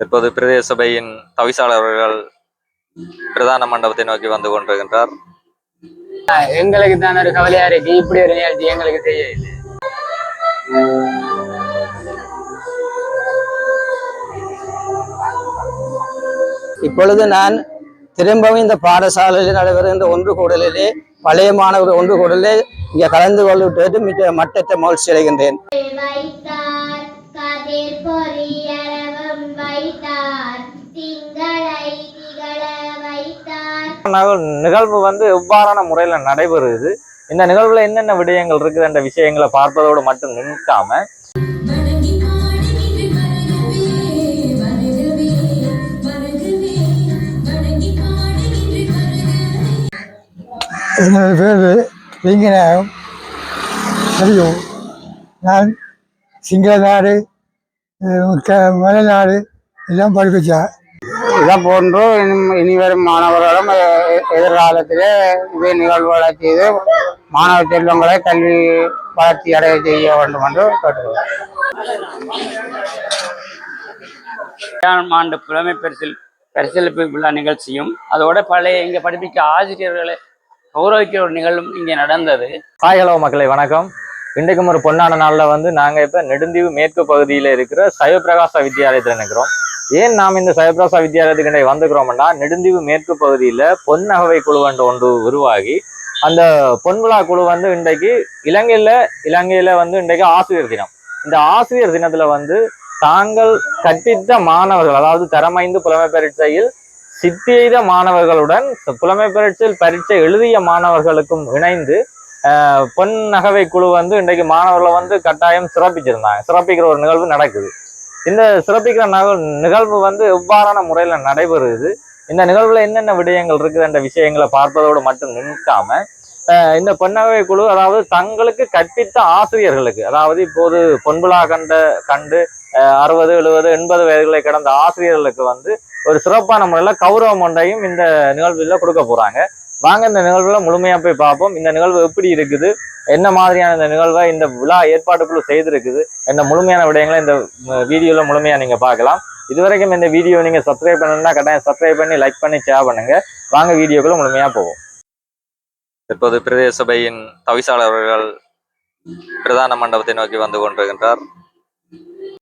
இப்போது பிரதேச சபையின் தவிசாளர் அவர்கள் பிரதான மண்டபத்தை நோக்கி வந்து கொண்டிருக்கின்றார். எங்களுக்கு தான் ஒரு கவலையா இருக்கு. இப்படி ஒரு நிகழ்ச்சி எங்களுக்கு செய்ய இப்பொழுது நான் திரும்பவும் இந்த பாடசாலையில் நடைபெறுகின்ற ஒன்று கூடலிலே பழைய மாணவர் ஒன்று கூடலே இங்கே கலந்து கொள்ளுட்டு மிக மட்டற்ற மகிழ்ச்சி அடைகின்றேன். நிகழ்வு வந்து எவ்வாறான முறையில நடைபெறுது? இந்த நிகழ்வுல என்னென்ன விடயங்கள் இருக்குது என்ற விஷயங்களை பார்ப்பதோடு மட்டும் நிற்காம. என்னோட பேர் லிங்கநாயகம் அறியும் நான் சிங்கள நாடு அஹ் க- மலைநாடு எல்லாம் படிப்பிச்சேன் இதை போன்று இனி- இனி வரும் மாணவர்களும் எ- எதிர்காலத்திலே இதே நிகழ்வுகளை செய்து மாணவ செல்வங்களை கல்வி வளர்ச்சி அடைய செய்ய வேண்டும் என்று கேட்டுக்கொள்கிறேன். ஆண்டு புலமை பரிசில் பரிசீலிப்பு விழா நிகழ்ச்சியும் அதோட பழைய இங்கே படிப்பிக்க ஆசிரியர்களை கௌரவிக்க ஒரு நிகழ்வும் இங்கே நடந்தது. ஹாய் ஹலோ மக்களை வணக்கம். இன்றைக்கும் ஒரு பொன்னான நாளில் வந்து நாங்கள் இப்போ நெடுந்தீவு மேற்கு பகுதியில் இருக்கிற சைவபிரகாச வித்தியாலயத்தில் நிற்கிறோம் ஏன் நாம் இந்த சைவபிரகாச வித்தியாலயத்துக்கு இன்றைக்கு வந்துக்கிறோம்னா நெடுந்தீவு மேற்கு பகுதியில் பொன்னகவை குழு ஒன்று ஒன்று உருவாகி அந்த பொன்விழா குழு வந்து இன்றைக்கு இலங்கையில் இலங்கையில் வந்து இன்றைக்கு ஆசிரியர் தினம். இந்த ஆசிரியர் தினத்தில் வந்து தாங்கள் கற்பித்த மாணவர்கள் அதாவது தரமைந்து புலமை பரீட்சையில் சித்தியெய்த மாணவர்களுடன் புலமை பரீட்சையில் பரீட்சை எழுதிய மாணவர்களுக்கும் இணைந்து ஆஹ், பொன் நகவை குழு வந்து இன்றைக்கு மாணவர்களை வந்து கட்டாயம் சிறப்பிச்சிருந்தாங்க. சிறப்பிக்கிற ஒரு நிகழ்வு நடக்குது. இந்த சிறப்பிக்கிற நிகழ்வு வந்து எவ்வாறான முறையில் நடைபெறுது? இந்த நிகழ்வுல என்னென்ன விடயங்கள் இருக்குது என்ற விஷயங்களை பார்ப்பதோடு மட்டும் நிற்காம இந்த பொன்னகவை குழு அதாவது தங்களுக்கு கற்பித்த ஆசிரியர்களுக்கு அதாவது இப்போது பொன்புலா கண்ட கண்டு அறுபது எழுபது எண்பது வயதுகளை கடந்த ஆசிரியர்களுக்கு வந்து ஒரு சிறப்பான முறையில கௌரவம் ஒன்றையும் இந்த நிகழ்வில் கொடுக்க போறாங்க. வாங்க இந்த நிகழ்வுல முழுமையா போய் பார்ப்போம். இந்த நிகழ்வு எப்படி இருக்குது? என்ன மாதிரியான இந்த நிகழ்வை இந்த விழா ஏற்பாட்டுக்குழு செய்திருக்குது? இந்த முழுமையான விடயங்களை இந்த வீடியோல முழுமையா நீங்க பார்க்கலாம். இதுவரைக்கும் இந்த வீடியோ நீங்க சப்ஸ்கிரைப் பண்ணணும்னா கட்டாயம் சப்ஸ்கிரைப் பண்ணி லைக் பண்ணி ஷேர் பண்ணுங்க. வாங்க வீடியோக்குள்ள முழுமையா போவோம். இப்போது பிரதேச சபையின் தவிசாளர் அவர்கள் பிரதான மண்டபத்தை நோக்கி வந்து கொண்டிருக்கின்றார்.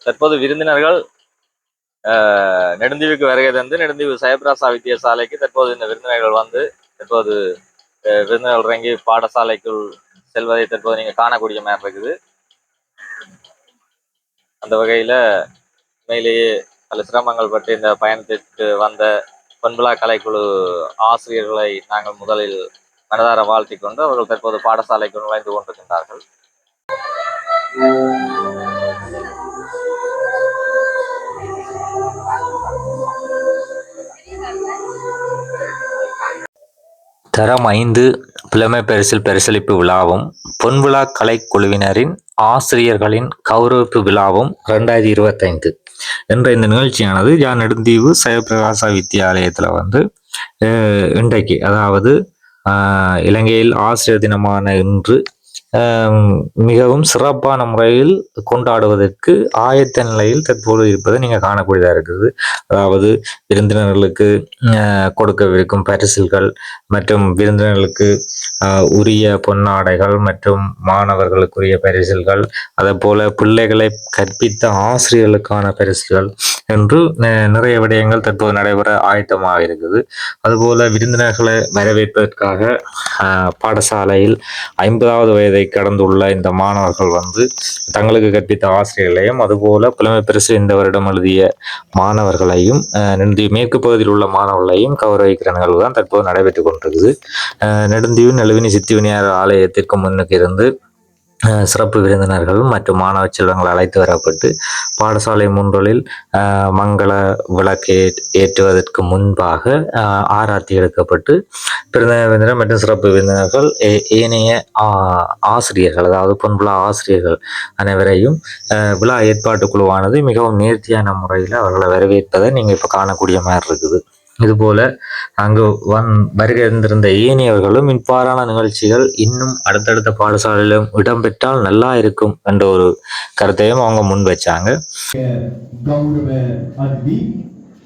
தற்போது விருந்தினர்கள் நெடுந்தீவுக்கு வருகை தந்து நெடுந்தீவு சைப்ராசா வித்தியசாலைக்கு தற்போது இந்த விருந்தினர்கள் வந்து தற்போது விருந்தினர்கள் இறங்கி பாடசாலைக்குள் செல்வதை தற்போது நீங்க காணக்கூடிய மாதிரி இருக்குது. அந்த வகையில் உண்மையிலேயே பல சிரமங்கள் பற்றி இந்த பயணத்திற்கு வந்த பொன்விழா கலைக்குழு ஆசிரியர்களை நாங்கள் முதலில் மனதார வாழ்த்திக்கொண்டு அவர்கள் தற்போது பாடசாலைக்கு நுழைந்து கொண்டிருக்கின்றார்கள். தரம் ஐந்து புலமை பரிசில் பரிசளிப்பு விழாவும் பொன்விழா கலைக்குழுவினரின் ஆசிரியர்களின் கௌரவிப்பு விழாவும் ரெண்டாயிரத்தி இருபத்தைந்து. என்ற இந்த நிகழ்ச்சியானது யான் நெடுந்தீவு சயப்பிரகாச வித்தியாலயத்தில் வந்து இன்றைக்கு அதாவது இலங்கையில் ஆசிரியர் தினமான இன்று மிகவும் சிறப்பான முறையில் கொண்டாடுவதற்கு ஆயத்த நிலையில் தற்போது இருப்பதை நீங்கள் காணக்கூடியதாக இருக்குது. அதாவது விருந்தினர்களுக்கு கொடுக்கவிருக்கும் பரிசில்கள் மற்றும் விருந்தினர்களுக்கு உரிய பொன்னாடைகள் மற்றும் மாணவர்களுக்குரிய பரிசில்கள் அதே போல் பிள்ளைகளை கற்பித்த ஆசிரியர்களுக்கான பரிசுகள் என்று நிறைய விடயங்கள் தற்போது நடைபெற ஆயத்தமாக இருக்குது. அதுபோல விருந்தினர்களை வரவேற்பதற்காக பாடசாலையில் ஐம்பதாவது வயதை கடந்துள்ள இந்த மாணவர்கள் வந்து தங்களுக்கு கற்பித்த ஆசிரியர்களையும் அதுபோல புலமை பரிசு இந்த வருடம் எழுதிய மாணவர்களையும் நெடுந்தீவு மேற்கு பகுதியில் உள்ள மாணவர்களையும் கௌரவிக்கிற நிகழ்வு தான் தற்போது நடைபெற்றுக் கொண்டிருக்குது. ஆஹ், நெடுந்தீவு சித்தி சித்திவினியார் ஆலயத்திற்கு முன்னுக்கு இருந்து சிறப்பு விருந்தினர்கள் மற்றும் மாணவ செல்வங்கள் அழைத்து வரப்பட்டு பாடசாலை முன்றலில் மங்கள விளக்கே ஏற்- ஏற்றுவதற்கு முன்பாக ஆஹ், ஆராத்தி எடுக்கப்பட்டு பிறந்த விருந்தினர் மற்றும் சிறப்பு விருந்தினர்கள் ஏ- ஏனைய ஆசிரியர்கள் அதாவது பொன்புலா ஆசிரியர்கள் அனைவரையும் விழா ஏற்பாட்டு குழுவானது மிகவும் நேர்த்தியான முறையில் அவர்களை வரவேற்பதை நீங்கள் இப்போ காணக்கூடிய மாதிரி இருக்குது. இதுபோல அங்கு வந் வருகை இருந்திருந்த ஏனையவர்களும் இவ்வாறான நிகழ்ச்சிகள் இன்னும் அடுத்தடுத்த பாடசாலையிலும் இடம்பெற்றால் நல்லா இருக்கும் என்ற ஒரு கருத்தையும் அவங்க முன் வச்சாங்க.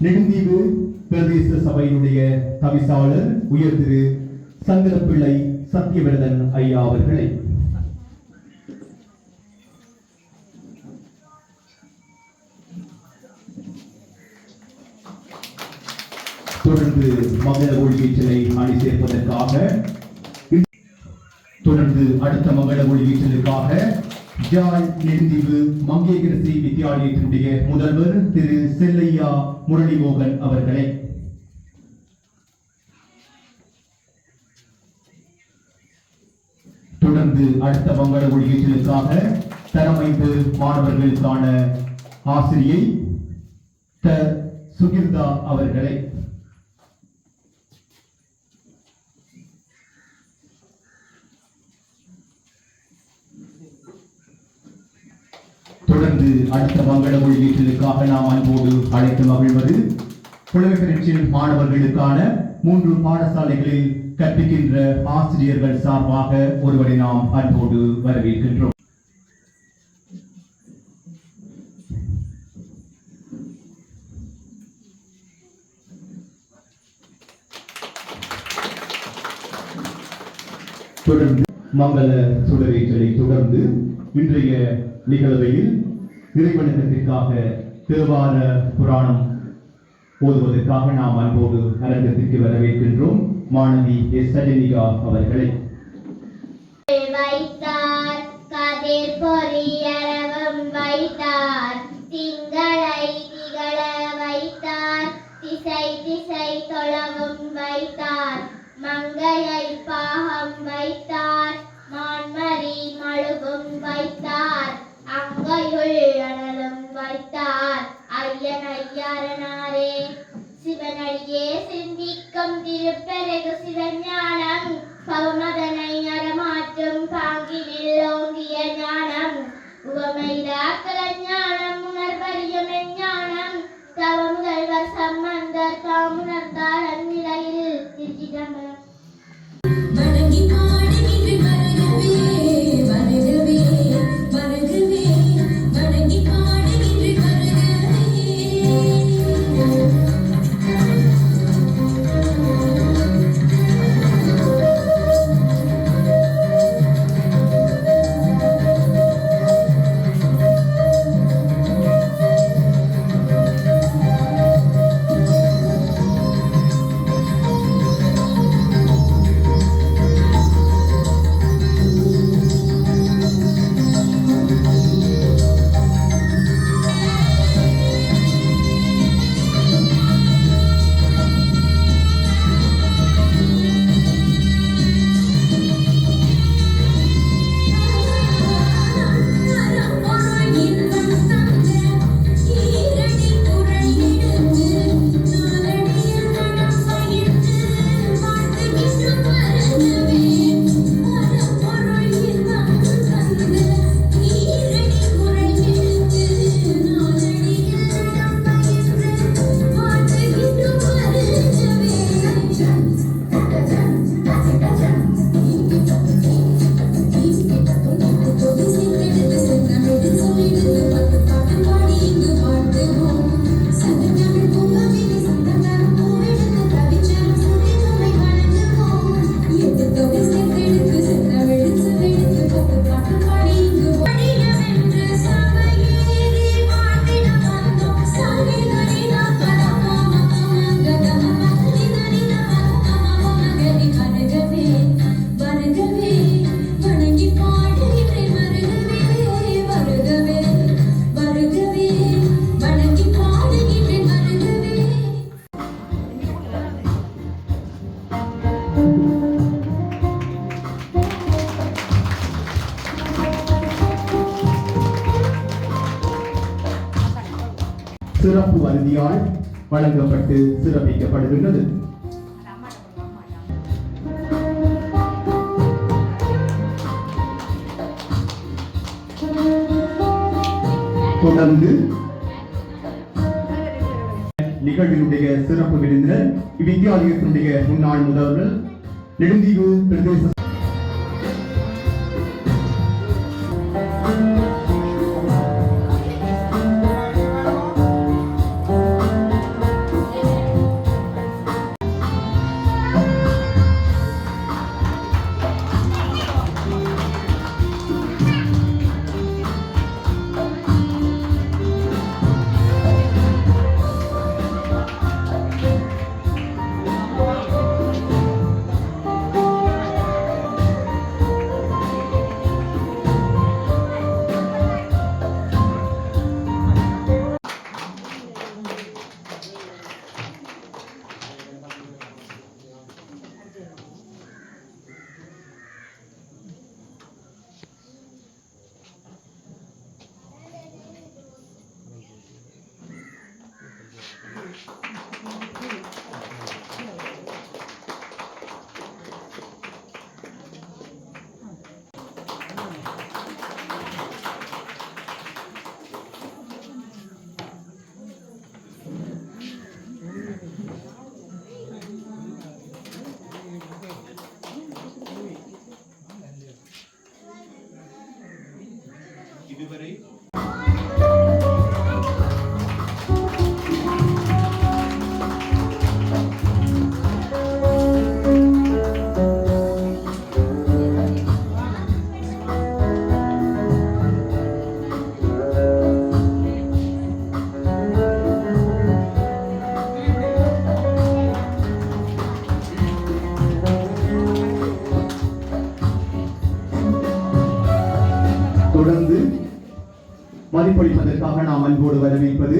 நெடுந்தீவு பிரதேச சபையினுடைய தவிசாளர் உயர் திரு சங்கரப்பிள்ளை சத்தியவிரதன் ஐயா அவர்களை தொடர்ந்து மங்கள ஒளிவீச்சலை அணி சேர்ப்பதற்காக தொடர்ந்து அடுத்த மங்கள ஒளிவீச்சலுக்காக ஜாய் நெடுந்தீவு மங்கேகரசி வித்தியாலயத்தினுடைய முதல்வர் திரு செல்லையா முரளிமோகன் அவர்களை. தொடர்ந்து அடுத்த மங்கள ஒளிவீச்சலுக்காக தரமைந்து மாணவர்களுக்கான ஆசிரியை த. சுகிர்தா அவர்களை. தொடர்ந்து அடுத்த மங்கள மொழியீட்டலுக்காக நாம் அன்போடு அழைத்து மகிழ்வது புலமைப்பெற்றில் மாணவர்களுக்கான மூன்று பாடசாலைகளில் கற்பிக்கின்ற ஆசிரியர்கள் சார்பாக ஒருவரை நாம் அன்போடு வரவேற்கின்றோம். தொடர்ந்து மங்கள சுடரேற்றலை தொடர்ந்து இன்றைய நிகழ்வையில் இறைவணக்கத்திற்காக தேவார புராணம் ஓதுவதற்காக நாம் அன்போடு அரங்கத்திற்கு வரவேற்கின்றோம். மாணவி எஸ். சஜனிகா அவர்களை. சிறப்பு வருதியால் வழங்கப்பட்டு சிறப்பிக்கப்படுகின்றது. தொடர்ந்து நிகழ்வினுடைய சிறப்பு விருந்தினர் இவ்வித்தியாலயத்தினுடைய முன்னாள் முதல்வர் நெடுந்தீவு பிரதேச இதுவரை மதிப்பளிப்பதற்காக நாம் அன்போடு வரவேற்பது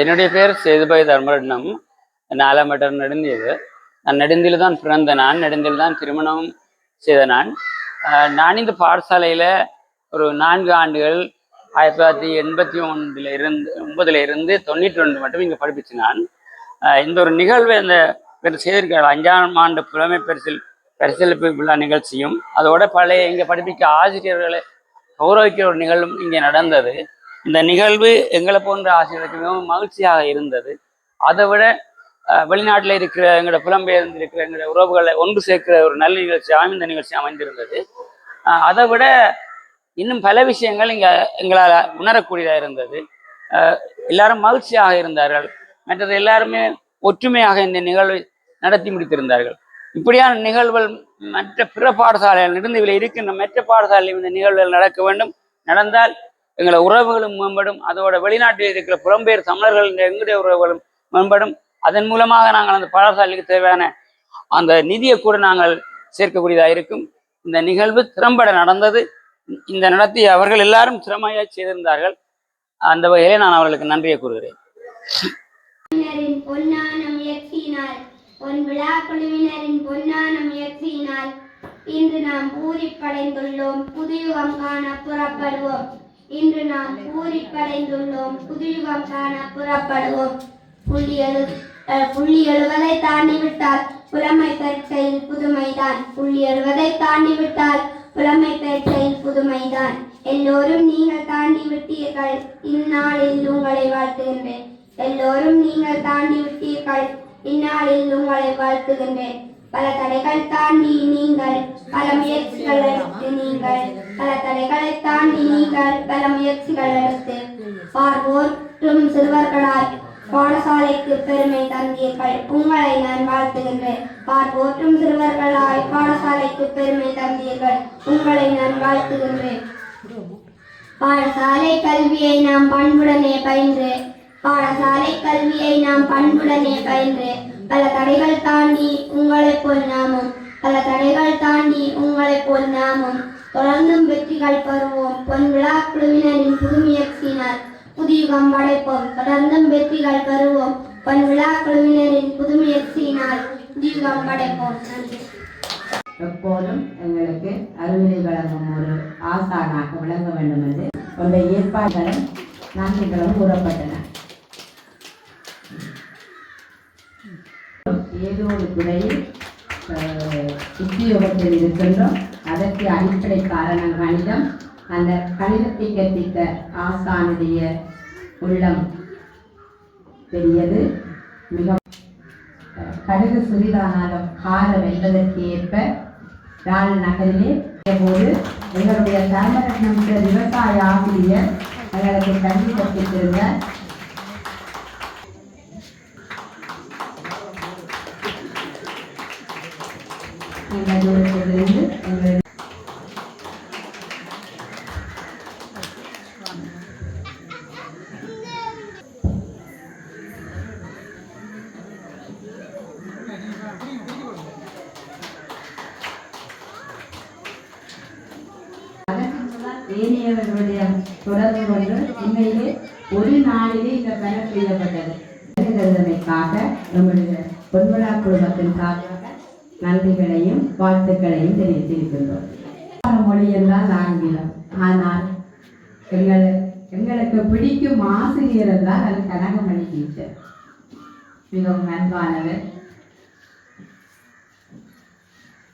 என்னுடைய பேர் சேதுபாய் தர்மரட்னம். நாலாம் மீட்டர் நெடுந்தியது நான் நெடுந்தியில் தான் பிறந்த நான். நெடுந்தில் தான் திருமணம் செய்த நான். நான் இந்த பாடசாலையில் ஒரு நான்கு ஆண்டுகள் ஆயிரத்தி தொள்ளாயிரத்தி எண்பத்தி ஒன்றில் இருந்து ஒன்பதுல இருந்து தொண்ணூற்றி ரெண்டு மட்டும் இங்கே படிப்பிச்சு நான். இந்த ஒரு நிகழ்வு இந்த இவர் அஞ்சாம் ஆண்டு புலமை பரிசில் பரிசீலிப்பு விழா நிகழ்ச்சியும் அதோட பழைய இங்கே படிப்பிக்க ஆசிரியர்களை கௌரவிக்கிற ஒரு நிகழ்வும் இங்கே நடந்தது. இந்த நிகழ்வு எங்களை போன்ற ஆசிரியர்களுக்கு மிகவும் மகிழ்ச்சியாக இருந்தது. அதை விட வெளிநாட்டில் இருக்கிற எங்களோட புலம்பெயர்ந்து இருக்கிற எங்களோட உறவுகளை ஒன்று சேர்க்கிற ஒரு நல்ல நிகழ்ச்சியாகவும் இந்த நிகழ்ச்சி அமைந்திருந்தது. அதை விட இன்னும் பல விஷயங்கள் இங்கே எங்களால் உணரக்கூடியதாக இருந்தது. எல்லாரும் மகிழ்ச்சியாக இருந்தார்கள். மற்றது எல்லாருமே ஒற்றுமையாக இந்த நிகழ்வை நடத்தி முடித்திருந்தார்கள். இப்படியான நிகழ்வுகள் மற்ற பிற பாடசாலைகள் நெடுந்தீவில் இருக்கின்ற மற்ற பாடசாலையில் இந்த நிகழ்வுகள் நடக்க வேண்டும். நடந்தால் எங்களை உறவுகளும் மேம்படும். அதோட வெளிநாட்டில் இருக்கிற புலம்பெயர் தமிழர்கள் எங்களுடைய உறவுகளும் மேம்படும். அதன் மூலமாக நாங்கள் அந்த பாடசாலைக்கு தேவையான அந்த நிதியை கூட நாங்கள் சேர்க்கக்கூடியதாக இருக்கும். இந்த நிகழ்வு திறம்பட நடந்தது. இந்த நடத்தி அவர்கள் எல்லாரும் திறமையாக செய்திருந்தார்கள். அந்த வகையிலே நான் அவர்களுக்கு நன்றியை கூறுகிறேன். இன்று நாம் பூரிப்படைந்துள்ளோம். புதியுகம் காண புறப்படுவோம். இன்று நாம் ஊரிப்படைந்துள்ளோம் புதுயுகம் காண புறப்படுவோம். புள்ளி எழு புள்ளி எழுவதை தாண்டிவிட்டால் புலமை பெற்றையில் புதுமைதான். புள்ளி எழுவதை தாண்டிவிட்டால் புலமை பெற்றையில் புதுமைதான். எல்லோரும் நீங்கள் தாண்டி விட்டீர்கள் இந்நாளில் உங்களை வாழ்த்துகின்றேன். எல்லோரும் நீங்கள் தாண்டி விட்டீர்கள் இந்நாளில் உங்களை வாழ்த்துகின்றேன். பல தடைகள் தாண்டி நீங்கள் பல முயற்சிகள் எடுத்து நீங்கள் பல தடைகளை தாண்டி நீங்கள் பல முயற்சிகள் எடுத்து பார்வோற்றும் சிறுவர்களாய் பாடசாலைக்கு பெருமை தந்தீர்கள். உங்களை நான் வாழ்த்துகின்றேன். பார்வோற்றும் சிறுவர்களாய் பாடசாலைக்கு பெருமை தந்தீர்கள். உங்களை நான் வாழ்த்துகின்றேன். பாடசாலை கல்வியை நாம் பண்புடனே பயின்று பாடசாலை கல்வியை நாம் பண்புடனே பயின்று பல தடைகள் தாண்டி உங்களைப் போல் நாமும் பல தடைகள் தாண்டி உங்களைப் போல் நாமும். தொடர்ந்தும் வெற்றிகள் பெறுவோம் பொன் விழா குழுவினரின் புது முயற்சியினால் புதியுகம் படைப்போம் தொடர்ந்தும் வெற்றிகள் பெறுவோம் பொன் விழா குழுவினரின் புது முயற்சியினால் புதியுகம் படைப்போம் நன்றி. எப்போதும் எங்களுக்கு அறிவுரை வழங்கும் ஒரு ஆசானாக விளங்க வேண்டும் என்று கொண்ட ஏற்பாடுகளும் நன்றிகளும் கூறப்பட்டன. ஏதோ ஒரு துறையில் உத்தியோகத்தில் இருக்கின்றோம். அதற்கு அடிப்படை காரணம் கணிதம் அந்த கணிதத்தை கற்பித்த ஆசானுடைய உள்ளம் பெரியது. மிக கடுகு சிறிதானாலும் காரம் என்பதற்கு ஏற்ப யாழ் நகரிலே போது எங்களுடைய தர்மரத்னம் விவசாய ஆசிரியர் எங்களுக்கு கல்வி கற்பித்திருந்த இந்த தூரத்திலிருந்து எங்களுடைய ஏனையவர்களுடைய தொடர்பு கொண்டு உண்மையிலே ஒரு நாளிலே இந்த பெயர் செய்யப்பட்டது எழுதுவதற்காக நம்முடைய பொன்விழா குழுமத்தின் சார்பாக நன்றிகளையும் வாழ்த்துக்களையும் தெரிவித்திருக்கின்றோம் மொழியெல்லாம் ஆங்கிலம். ஆனால் எங்கள் எங்களுக்கு பிடிக்கும் ஆசிரியர் தான் அது கனகமணி டீச்சர் மிகவும் அன்பானவர்.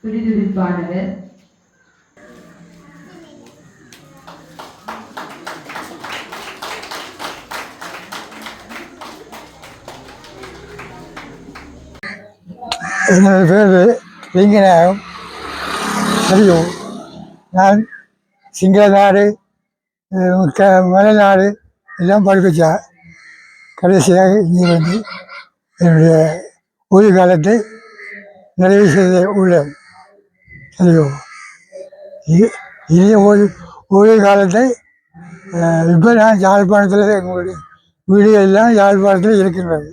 துடிதுடிப்பானவர். என்னோட பேர் லிங்கநாயகம் தெரியும். நான் சிங்கநாடு க மலைநாடு எல்லாம் படிப்பிச்சேன் கடைசியாக இங்கே வந்து என்னுடைய ஓய்வு காலத்தை நிறைவு செய்த உள்ளேன். தெரியும் இனிய ஓய்வு ஓய்வு காலத்தை இப்போ நான் யாழ்ப்பாணத்தில் எங்களுடைய வீடு எல்லாம் யாழ்ப்பாணத்தில் இருக்கின்றது.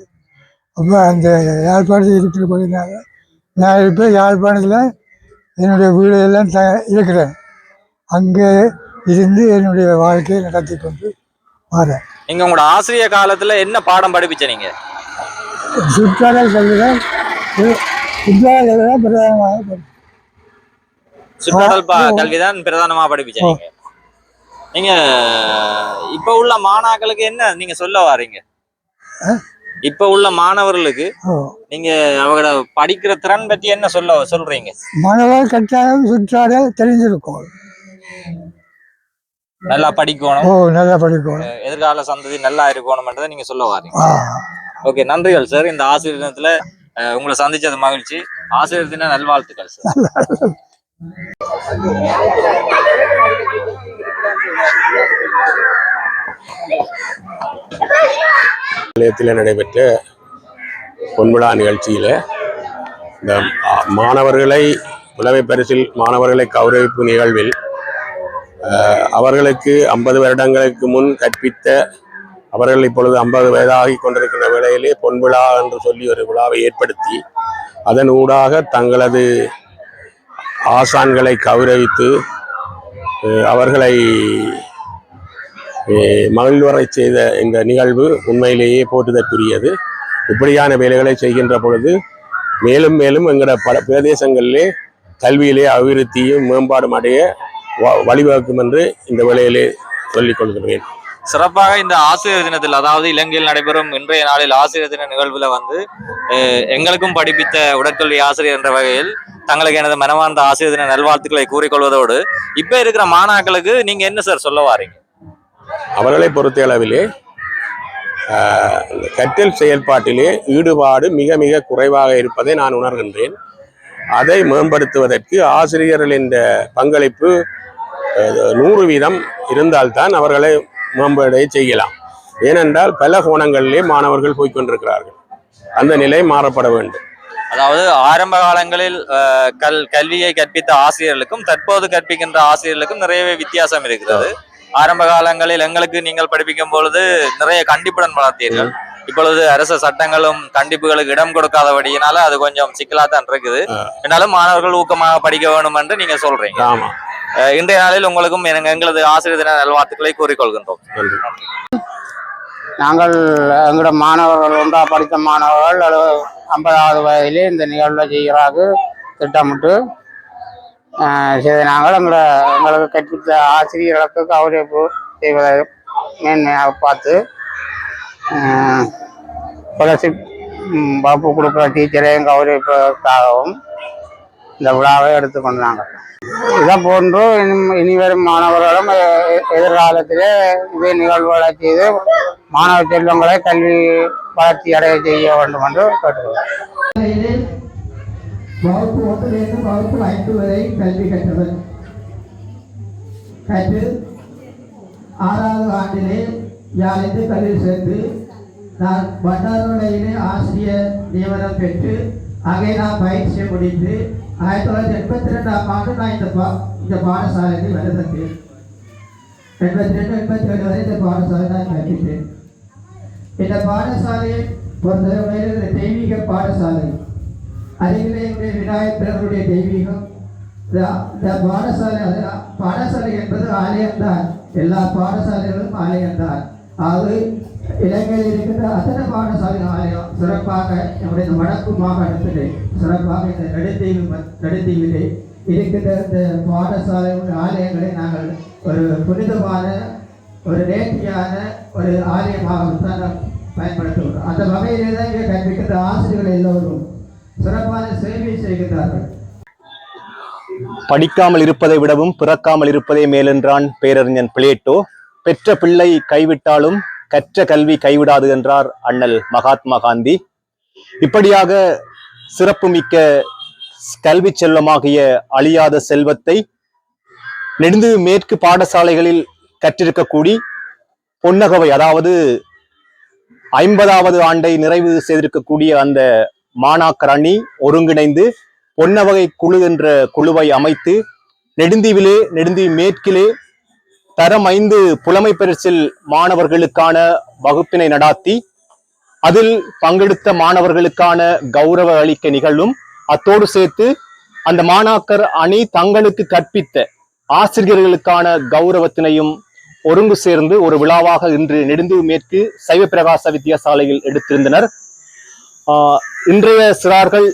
அப்போ அந்த யாழ்ப்பாணத்தில் இருக்கிறபடினால நான் இப்போ யாழ்ப்பாணத்தில் என்னுடைய வீடு எல்லாம் த இருக்கிறேன். அங்கே இருந்து என்னுடைய வாழ்க்கையை நடத்தி கொண்டு வரேன். நீங்க உங்களோட ஆசிரியர் காலத்துல என்ன பாடம் படிப்பிச்ச நீங்க? சுற்றாடல் கல்விதான். சுற்றாடல் கல்விதான் பிரதானமாக சுற்றுலா ஆ, ஓ. கல்விதான் பிரதானமா படிப்பிச்ச நீங்க? நீங்க இப்ப உள்ள மாணாக்களுக்கு என்ன நீங்க சொல்ல வாரீங்க இப்ப உள்ள மாணவர்களுக்கு நீங்க அவங்களோட படிக்கிற திறன் பத்தி என்ன சொல்ல சொல்றீங்க? மாணவர் கட்டாயம் சுற்றாடல் தெரிஞ்சிருக்கும். நல்லா படிக்கணும். ஓ நல்லா படிக்கணும். எதிர்கால சந்ததி நல்லா இருக்கணும்ன்றதை நீங்க சொல்ல வாரீங்க. ஓகே நன்றிகள் சார். இந்த ஆசிரியர் தினத்துல உங்களை சந்திச்சது மகிழ்ச்சி. ஆசிரியர் தின நல்வாழ்த்துக்கள் சார். நிலையத்தில் நடைபெற்ற பொன்விழா நிகழ்ச்சியில் இந்த மாணவர்களை புலமை பரிசில் மாணவர்களை கௌரவிப்பு நிகழ்வில் அவர்களுக்கு ஐம்பது வருடங்களுக்கு முன் கற்பித்த அவர்கள் இப்பொழுது ஐம்பது வயதாகி கொண்டிருக்கிற வேளையிலே பொன்விழா என்று சொல்லி ஒரு விழாவை ஏற்படுத்தி அதன் ஊடாக தங்களது ஆசான்களை கௌரவித்து அவர்களை மகளிர் மகிழ்வரை செய்த இந்த நிகழ்வு உண்மையிலேயே போற்றுதற்குரியது. இப்படியான வேலைகளை செய்கின்ற பொழுது மேலும் மேலும் எங்களோட பல பிரதேசங்களிலே கல்வியிலே அபிவிருத்தியும் மேம்பாடும் அடைய வ- வழிவகுக்கும் என்று இந்த வேலையிலே சொல்லிக் கொள்கிறேன். சிறப்பாக இந்த ஆசிரியர் தினத்தில் அதாவது இலங்கையில் நடைபெறும் இன்றைய நாளில் ஆசிரியர் தின நிகழ்வில் வந்து எங்களுக்கும் படிப்பித்த உடற்கல்வி ஆசிரியர் என்ற வகையில் தங்களுக்கு எனது மனமார்ந்த ஆசிரியர் தின நல்வாழ்த்துக்களை கூறிக்கொள்வதோடு இப்போ இருக்கிற மாணாக்களுக்கு நீங்கள் என்ன சார் சொல்ல வாரீங்க? அவர்களை பொறுத்த அளவிலே கற்றல் செயல்பாட்டிலே ஈடுபாடு மிக மிக குறைவாக இருப்பதை நான் உணர்கின்றேன். அதை மேம்படுத்துவதற்கு ஆசிரியர்கள் என்ற பங்களிப்பு நூறு வீதம் இருந்தால்தான் அவர்களை மேம்படைய செய்யலாம். ஏனென்றால் பல கோணங்களிலே மாணவர்கள் போய்க்கொண்டிருக்கிறார்கள். அந்த நிலை மாறப்பட வேண்டும். அதாவது ஆரம்ப காலங்களில் கல் கல்வியை கற்பித்த ஆசிரியர்களுக்கும் தற்போது கற்பிக்கின்ற ஆசிரியர்களுக்கும் நிறையவே வித்தியாசம் இருக்கிறது. ஆரம்ப காலங்களில் எங்களுக்கு நீங்கள் படிப்பிக்கும் பொழுது நிறைய கண்டிப்புடன் வளர்த்தீர்கள். இப்பொழுது அரச சட்டங்களும் கண்டிப்புகளுக்கு இடம் கொடுக்காதபடியினால அது கொஞ்சம் சிக்கலா தான் இருக்குது. என்னாலும் மாணவர்கள் ஊக்கமாக படிக்க வேண்டும் என்று நீங்க சொல்றீங்க. இன்றைய நாளில் உங்களுக்கும் எங்க- எங்களது ஆசிரியர் தின நல்வாழ்த்துக்களை கூறிக்கொள்கின்றோம். நாங்கள் எங்களோட மாணவர்கள் ஒன்றா படித்த மாணவர்கள் ஐம்பதாவது வயதிலே இந்த நிகழ்வை செய்கிறார்கள் திட்டமிட்டு சரி நாங்கள் எங்களை எங்களுக்கு கற்பித்த ஆசிரியர்களுக்கு கௌரவிப்பு செய்வதை மேன்மையாக பார்த்து ஸ்காலர்ஷிப் வகுப்பு கொடுக்குற டீச்சரையும் கௌரவிப்பதற்காகவும் இந்த விழாவை எடுத்துக்கொண்டாங்க இதை போன்று இனி- இனி வரும் மாணவர்களும் எ- எதிர்காலத்திலே இதே நிகழ்வுகளை செய்து மாணவ செல்வங்களை கல்வி வளர்ச்சி அடைய செய்ய வேண்டும் என்று கேட்டுக்கொள்கிறேன் வகுப்பு ஒன்றிலிருந்து வகுப்பு ஐந்து வரை கல்வி கற்றவர். கற்று ஆறாவது ஆண்டிலே யாழிந்து கல்வி சேர்ந்து நான் வட்டாரநிலையிலே ஆசிரியர் நியமனம் பெற்று அங்கே நான் பயிற்சியை முடித்து ஆயிரத்தி தொள்ளாயிரத்தி எண்பத்தி ரெண்டாம் ஆண்டு நான் இந்த பா இந்த பாடசாலைக்கு வருதேன் எண்பத்தி ரெண்டு எண்பத்தி ஏழு வரை இந்த பாடசாலை நான் கற்பித்தேன் இந்த பாடசாலையை பொறுத்தவரையில் தெய்வீக பாடசாலை. அருகிலே என்னுடைய விநாயகருடைய தெய்வீகம். இந்த- இந்த பாடசாலை அது பாடசாலை என்பது ஆலயம்தான். எல்லா பாடசாலைகளும் ஆலயம்தான். அது இலங்கையில் இருக்கின்ற அத்தனை பாடசாலை ஆலயம். சிறப்பாக நம்முடைய வடக்கு மாகாணத்திலே சிறப்பாக இந்த நடுத்தீவு நடுத்தீவிலே இருக்கின்ற இந்த பாடசாலை ஆலயங்களை நாங்கள் ஒரு புனிதமான ஒரு நேர்த்தியான ஒரு ஆலயமாகத்தான் நாம் பயன்படுத்துகிறோம் அந்த வகையிலே தான் இங்கே கற்பிக்கின்ற ஆசிரியர்கள் எல்லோரும். சிறப்பான சேவை செய்கின்றார்கள் படிக்காமல் இருப்பதை விடவும் பிறக்காமல் இருப்பதே மேலென்றான் பேரறிஞன் பிளேட்டோ. பெற்ற பிள்ளை கைவிட்டாலும் கற்ற கல்வி கைவிடாது என்றார் அண்ணல் மகாத்மா காந்தி. இப்படியாக சிறப்புமிக்க கல்வி செல்வமாகிய அழியாத செல்வத்தை நெடுந்து மேற்கு பாடசாலைகளில் கற்றிருக்கக்கூடி பொன்னகவை அதாவது ஐம்பதாவது ஆண்டை நிறைவு செய்திருக்கக்கூடிய அந்த மாணாக்கர் அணி ஒருங்கிணைந்து பொன்னவகை குழு என்ற குழுவை அமைத்து நெடுந்தீவிலே நெடுந்தீவு மேற்கிலே தரம் ஐந்து புலமை பரிசில் மாணவர்களுக்கான வகுப்பினை நடாத்தி அதில் பங்கெடுத்த மாணவர்களுக்கான கௌரவ அளிக்க நிகழும். அத்தோடு சேர்த்து அந்த மாணாக்கர் அணி தங்களுக்கு கற்பித்த ஆசிரியர்களுக்கான கௌரவத்தினையும் ஒருங்கு சேர்ந்து ஒரு விழாவாக இன்று நெடுந்தீவு மேற்கு சைவ பிரகாச வித்தியாசாலையில் எடுத்திருந்தனர். இன்றைய சிறார்கள்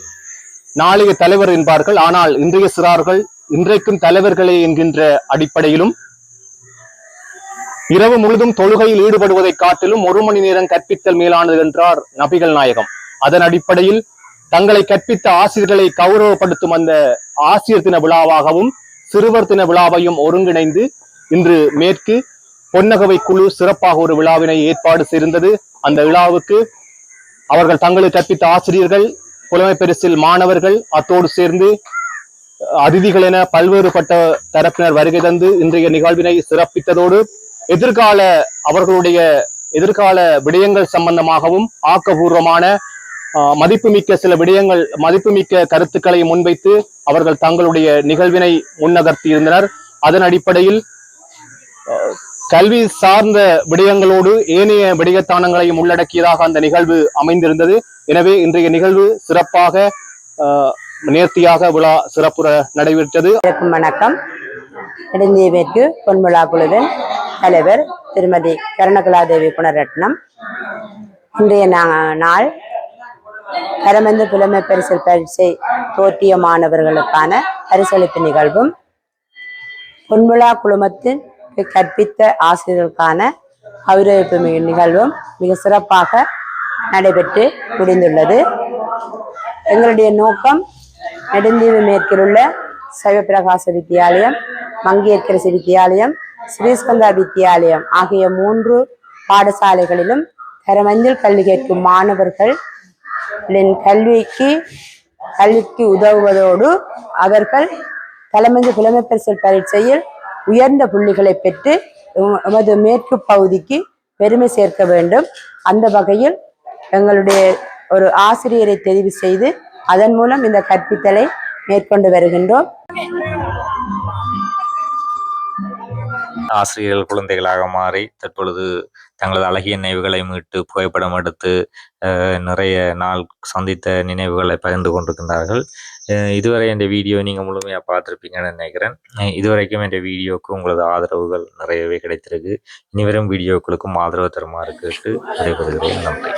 நாளைய தலைவர் என்பார்கள். ஆனால் இன்றைய சிறார்கள் இன்றைக்கும் தலைவர்களே என்கின்ற அடிப்படையிலும் இரவு முழுதும் தொழுகையில் ஈடுபடுவதை காட்டிலும் ஒரு மணி நேரம் கற்பித்தல் மேலானது என்றார் நபிகள் நாயகம். அதன் அடிப்படையில் தங்களை கற்பித்த ஆசிரியர்களை கௌரவப்படுத்தும் அந்த ஆசிரியர் தின விழாவாகவும் சிறுவர் தின விழாவையும் ஒருங்கிணைந்து இன்று மேற்கு பொன்னகவை குழு சிறப்பாக ஒரு விழாவினை ஏற்பாடு செய்திருந்தது. அந்த விழாவுக்கு அவர்கள் தங்களுக்கு கற்பித்த ஆசிரியர்கள் புலமை பரிசில் மாணவர்கள் அத்தோடு சேர்ந்து அதிதிகள் என பல்வேறுபட்ட தரப்பினர் வருகை தந்து இன்றைய நிகழ்வினை சிறப்பித்ததோடு எதிர்கால அவர்களுடைய எதிர்கால விடயங்கள் சம்பந்தமாகவும் ஆக்கபூர்வமான ஆஹ், மதிப்புமிக்க சில விடயங்கள் மதிப்புமிக்க கருத்துக்களை முன்வைத்து அவர்கள் தங்களுடைய நிகழ்வினை முன்னகர்த்தி இருந்தனர் அதன் அடிப்படையில் கல்வி சார்ந்த விடயங்களோடு ஏனைய விடயத்தானங்களையும் உள்ளடக்கியதாக அந்த நிகழ்வு அமைந்திருந்தது. எனவே இன்றைய நிகழ்வு சிறப்பாக ஆஹ், நேர்த்தியாக விழா சிறப்புற நடைபெற்றது. வணக்கம். நெடுந்தீவிற்கு பொன்விழா குழுவின் தலைவர் திருமதி கருணகலாதேவி குணரட்னம் இன்றைய நா- நாள் கரமந்து புலமை பரிசல் பரிசை தோற்றிய மாணவர்களுக்கான பரிசளிப்பு நிகழ்வும் பொன்விழா குழுமத்தின் கற்பித்த ஆசிரியர்களுக்கான கௌரவிப்பு நிகழ்வும் மிக சிறப்பாக நடைபெற்று முடிந்துள்ளது. எங்களுடைய நோக்கம் நெடுந்தீவு மேற்கில் உள்ள சைவப்பிரகாச வித்தியாலயம் மங்கையர்கரசி வித்தியாலயம் ஸ்ரீஸ்கந்தா வித்தியாலயம் ஆகிய மூன்று பாடசாலைகளிலும் தரமஞ்சள் கல்வி கேட்கும் மாணவர்களின் கல்விக்கு கல்விக்கு உதவுவதோடு அவர்கள் தலைமஞ்சு புலமை பரிசல் பரீட்சையில் உயர்ந்த புள்ளிகளை பெற்று எம- எமது மேற்கு பகுதிக்கு பெருமை சேர்க்க வேண்டும். அந்த வகையில் எங்களுடைய ஒரு ஆசிரியரை தெரிவு செய்து அதன் மூலம் இந்த கற்பித்தலை மேற்கொண்டு வருகின்றோம். ஆசிரியர்கள் குழந்தைகளாக மாறி தற்பொழுது தங்களது அழகிய நினைவுகளை மீட்டு புகைப்படம் எடுத்து நிறைய நாள் சந்தித்த நினைவுகளை பகிர்ந்து கொண்டிருக்கின்றார்கள். இதுவரை இந்த வீடியோ நீங்கள் முழுமையாக பார்த்துருப்பீங்கன்னு நினைக்கிறேன். இதுவரைக்கும் இந்த வீடியோவுக்கு உங்களது ஆதரவுகள் நிறையவே கிடைத்திருக்கு. இனிவரும் வீடியோக்களுக்கும் ஆதரவு தருமாறு கேட்டு விடைபெறுகிறேன். நன்றி.